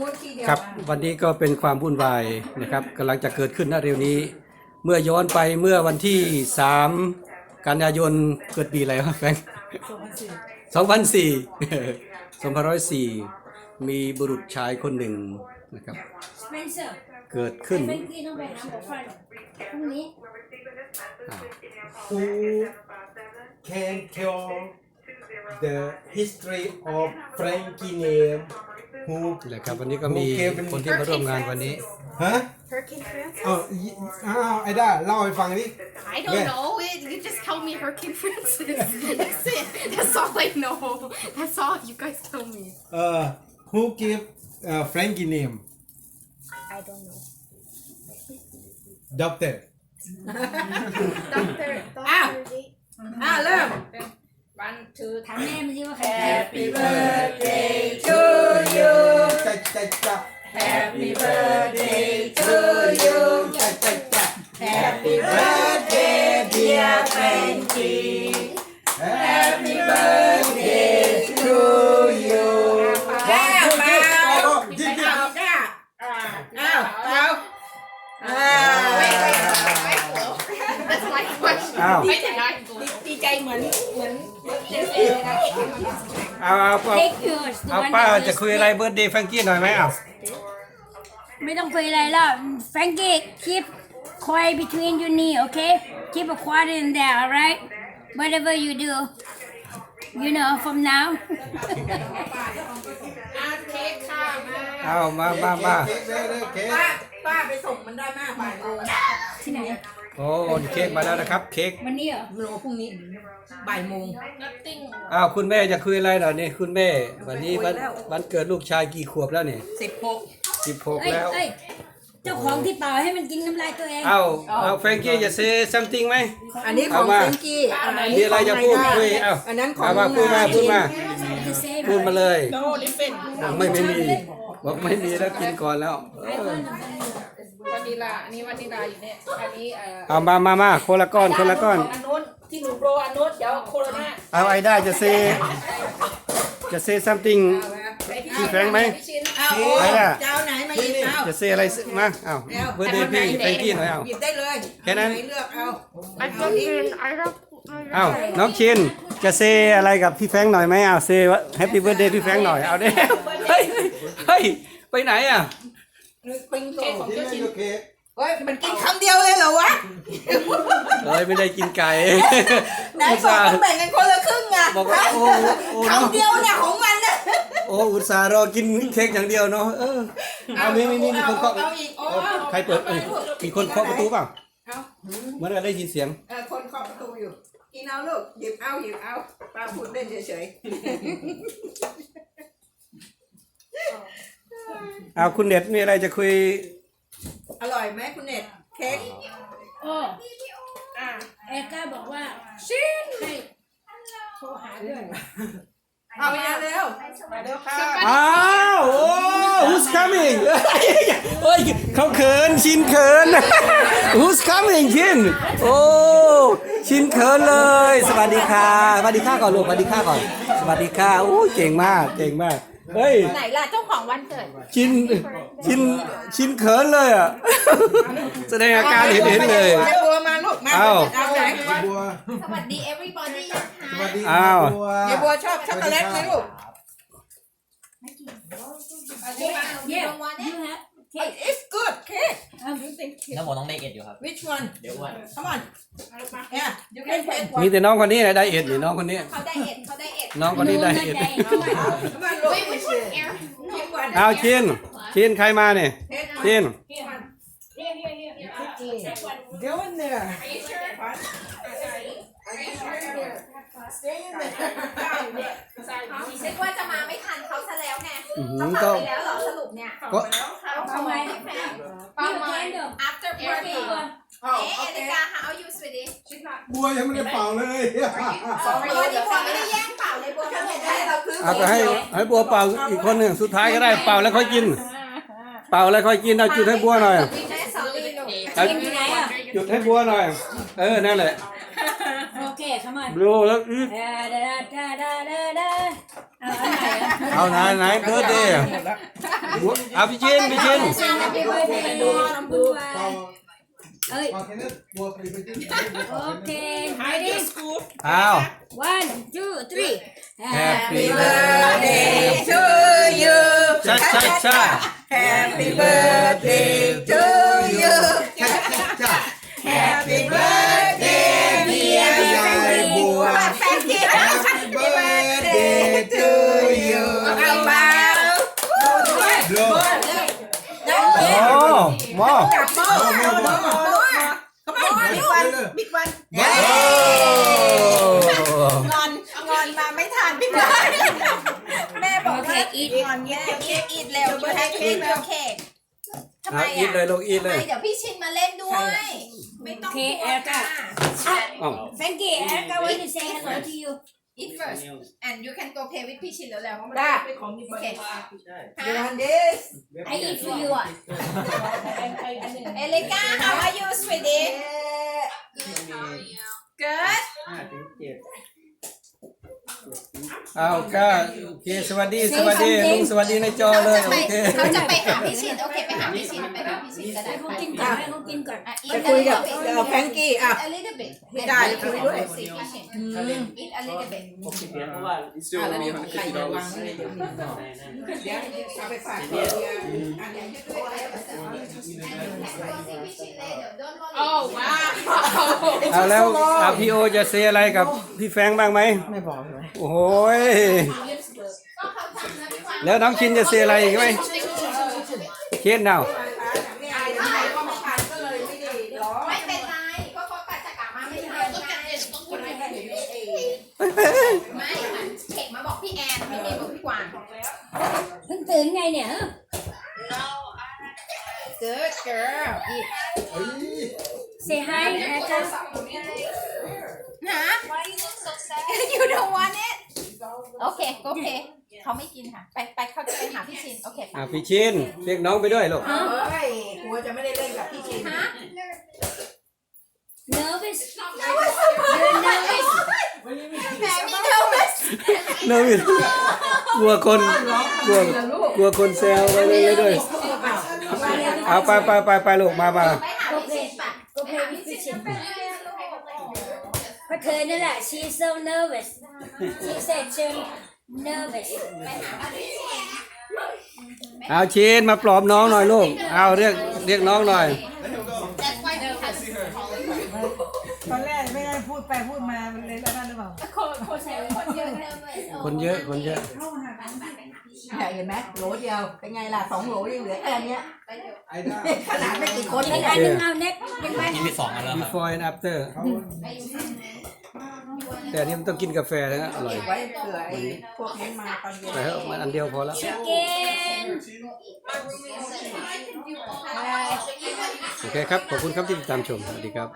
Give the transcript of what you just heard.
นู้นที่เดียวครับนะวันนี้ก็เป็นความวุ่นวายนะครับกำลังจะเกิดขึ้นณเร็วนี้ เมื่อย้อนไปเมื่อวันที่ 3 กันยายนเกิดปีอะไรวะแฟรงค์2004 2004 มีบุรุษชายคนหนึ่งนะครับสเปนเซอร์เกิดขึ้นเมื่อกี้ต้องไปหาหมอฟันพรุ่ง นี้ อ่า who can tell the history of Frankie name who นะครับวันนี้ก็มีคนที่มาร่วมงานวันนี้ ฮะ Hurricane France? เอ้าอีอ้าวไอ้ด้าเล่าให้ฟังดิ I don't Yeah. know. It, you just tell me Hurricane Francis. That's it. That's all I know. That's all you guys tell me. เอ่อ who gave เอ่อ Frankie name I don't know. doctor Doctor, Ah. Doctor J. อ่ะเริ่ม วันถือถามแม่มันสิว่าใคร Happy birthday to you จ้าจ้าจ้า Happy birthday to you จ้าจ้าจ้า Happy birthday dear Frankie Happy birthday to you แก้วมาจริงเอาแก้วอ้าวเอาอ่า That's my question. อ้าว I did not go. ดีใจเหมือนเหมือน เจเซ่เลยนะเอาเอาเอาเทคยูสเอาป้าจะคุยอะไรเบิร์ดเดย์แฟรงกี้หน่อยไหมอ้าวไม่ต้องคุยอะไรแล้ว Frankie keep quiet between your knee okay keep a quiet in there alright whatever you do you know from now อาเค้กค่ะมาเอามามามาเค้กเด้อเด้อเค้กป้าป้าไปส่งมันได้มากบ่ายโมงที่ไหน โอ้เค้กมาแล้วนะครับ เค้กวันนี้เหรอโลพรุ่งนี้บ่ายโมง Nothing. อ้าวคุณแม่จะคุยอะไรหน่อยนี่คุณแม่ วันนี้วันคุยแล้ววันเกิดลูกชายกี่ขวบแล้วนี่สิบหกสิบหกเอ้ยแล้วเอ้ยเจ้าของที่เป่าให้มันกินน้ำลายตัวเองเอาเอาแฟรงกี้จะ say something ไหม อันนี้ของเอามาเฟรนกี้อันมีนี้อะไรของจะพูดไนด้าคุยเอ้าอันนั้นของเอามาพูดมาพูดมา จะเซฟพูดมาเลยโน้ดิเฟนไม่ไม่มีบอกไม่มีแล้วกินก่อนแล้ว เออ วานิลาอันนี้วานิลาอยู่เนี่ยอันนี้เอ่อเอามามามาคนละก้อนคนละก้อน อันนู้นที่หนูโปรอันนู้นเดี๋ยวโคโรนาเอาไอ้ได้จะ say จะ say something พี่แฟรงค์ไหมพี่ชินเอาโอ้ไหนล่ะเจ้าไหนมาหยิบเอาจะ say อะไรมาเอาเบิร์ดเดย์พี่แฟรงกี้หน่อยเอา หยิบได้เลยแค่นั้นไหเลือกเอา I fucking, I don't. เอาน้องชินจะเซอะไรกับพี่แฟรงค์หน่อยไหมเอาเซว่าแฮปปี้เบิร์ดเดย์พี่แฟรงค์หน่อยเอาเด้เฮ้ยเฮ้ยไปไหนอะ ปิงโตที่ไม่ดูเค้กเฮ้ยมันกินคำเดียวเลยเหรอวะ เอ้ยไม่ได้กินไก่ ไหนอุตบอส่ากห์ต้องแบ่งกันคนละครึ่งอะบอกว่าโอ้โอ้เนาะคำเดียวเนี่ยของมันนะโอ้อุตส่าห์รอกินเค้กอย่างเดียวเนาะเออเอามีมีมีมีคนเคาะเอาอีกโอ้ใครเปิดเอ้ยมีคนเคาะประตูเปล่าเหมื่อนกันได้ยินเสียงเออคนเคาะประตูอยู่กินเอาลูกหยิบเอาหยิบเอาป้าพูดเล่นเฉย เอาคุณเด็ดมีอะไรจะคุยๆอร่อยไหมคุณเน็ตเค้กโอ้เอก้าบอกว่าชินให้โทรหาเพื่อนเอามาเร็วมาเร็วค่ะอ้าวโอ้ who's coming เฮ้ยเขาเขินชินเขิน who's coming ชินโอ้ชินเขินเลย สวัสดีค่ะสวัสดีค่ะก่อนลูกสวัสดีค่ะก่อนสวัสดีค่ะโอ้เก่งมากเก่งมาก เฮ้ย ไหนล่ะเจ้าของวันเกิดชินชินชินเขินเลยอะ แสดงอาการเห็นเห็นเลยเดี๋ยวบัวมาลูกมาเอาเอาไหนบัวสวัสดี everybody สวัสดีอ้าวบัวเดี๋ยวบัวชอบช็อกโกแลตไหมลูกเย้ยูฮะเค้ก It's good เค้กแล้วผมต้องได้เอ็ดอยู่ครับ Which one เดี๋ยวอ้วน Come on Yeah you can take มี one แต่น้องคนนี้นะไดเอทนี่น้องคนนี้ เขาได้เอ็ดเขาได้เอ็ด น้องคนนี้ได้เอท Come on ลูก Wait, which one? Aaron? เอาชินชินใครมาเนี่ยชิน Go in there Are you sure? Stay in there นึกว่าจะมาไม่ทันเขาซะแล้วไงอื้อหืเขาอเผาก็ไปแล้วเหรอสรุปเนี่ยก็ทำไมพี่แฟนพี่แฟน after party เอ๊ะเอลิกา how you sweetie บัวยังไม่ได้เป่าเลยบัวนี่บัวไม่ได้แย่ง เปล่าเลยบัวไม่ได้ให้เราซื้อเอาไปให้ให้บัวเป่าอีกคนหนึ่งสุดท้ายก็ได้เป่าแล้วค่อยกิน เป่าแล้วค่อยกินเอาจุดให้บัวหน่อยแม่สอนเลยเอากินที่ไหนอะจุดให้บัวหน่อย เออนั่นแหละโอเค come on ดูแล้วอื้อดาดาดาดาดาดาเอาอันไหนอะเอาไหนไหนเบิร์ดเดย์เเอาพี่ชินพี่ชิน Sing happy birthday คุณวายเอ้ยเอาแค่นั้ นบัวไปไปจิ้มโอเค Ready? ready เอา one two three Happy birthday to you ชัดชัดชัด Happy birthday to you Happy birthday dear ยายบัว Thank you Happy birthday to you เอา บิ๊กวันโอ้งอนงอนมาไม่ทันพี่วันแม่บอกว่า Okay, eat งอนแม่เค้กอีทเร็วยูให้เค้กเร็วเค้กทำไมเอาอีทอะเลยลูกอีทเลยเดี๋ยวพี่ชินมาเล่นด้วย ไม่ต้องโอเคแอร์ค่ะอ้าว Frankie Erica want to say hello to you eat first and you can go play with พี่ชินแล้วแล้วเพราะมันได้เป็นของมีโอเค You want this? I eat for you อะเอลิก้า how are you sweetie good เอาก็โอเคสวัสดีสวัสดีลุงสวัสดีในจอเลยเขาโอจะเคไปเขาจะไปหาพี่ชินโอเคไปหาพี่ชินไปหาพี่ชินก็ได้ให้เขากินก่อนให้เขากินก่อนอะไปคุยกับเอ่อแฟรงกี้อะ a little bit ไม่ได้จะคุยด้วยสิพี่ชิน eat a little bit อะแล้วนี่ใครจะวางไว้เลยเดี๋ยวมีต่อเดี๋ยวเอาไปฝากเดี๋ยวอันนี้ Oh wow. เอาแล้วอาพี่โอจะเซอะไรกับพี่แฟรงค์บ้างไหมไม่บอกเลยโอ้โหยแล้วน้องชินจะเซอะไรอีกไหมเคนเอาไม่อายทำไมก็ไม่ทันก็เลยไม่ได้หรอไม่เป็นไรก็เขาปัจจักรมาไม่ทันไงไม่ค่ะเขกมาบอกพี่แอนพี่เมย์บอกพี่กวาง เพิ่งตื่นไงเนี่ยฮะ good girl eat เอ้ย say hi Erica ฮะ you don't want it โอเคโอเคเขาไม่กินค่ะ ไปไปเขาจะไปหาพี่ชิน โอเคไปอะพี่ชินเรียกน้องไปด้วยลูกเฮ้ยกลัวจะไม่ได้เล่นกับพี่ชิน ฮะ nervous you're nervous แหมมีเธอไหมน้องกลัวคนกลัวกลัวคนแซวไปเลยด้วย เอาไปไปไปไปลูกมามาไปหาพี่ชินปะ go play with Christian เพราะเธอนั่นแหละ she's so nervous she said she's nervous เอาชินมาปลอบน้องหน่อยลูก เอาเรียกเรียกน้องหน่อย That's why we have ตอนแรกไม่ได้พูดไปพูดมามันเลยแล้วนั่นหรือเปล่าคนคนเยอะคนเยอะคนเยอะใหญ่เห็นไหมโหลเดียวเป็นไงล่ะสองโหลยังเหลือแค่เนี้ยไอ้ด้าขนาดไม่กี่คนอีนี่กอันหนึงเอาเน็กยังไงกินไปสองอันแล้วครับ before and after แต่อันนี่มันต้องกินกาแฟนะอร่อยไว้เผื่อไอ้พวกนี้มาตอนเย็นแต่เถอะมันอันเดียวพอแล้ว chicken โอเคครับ ขอบคุณครับที่ติดตามชม สวัสดีครับ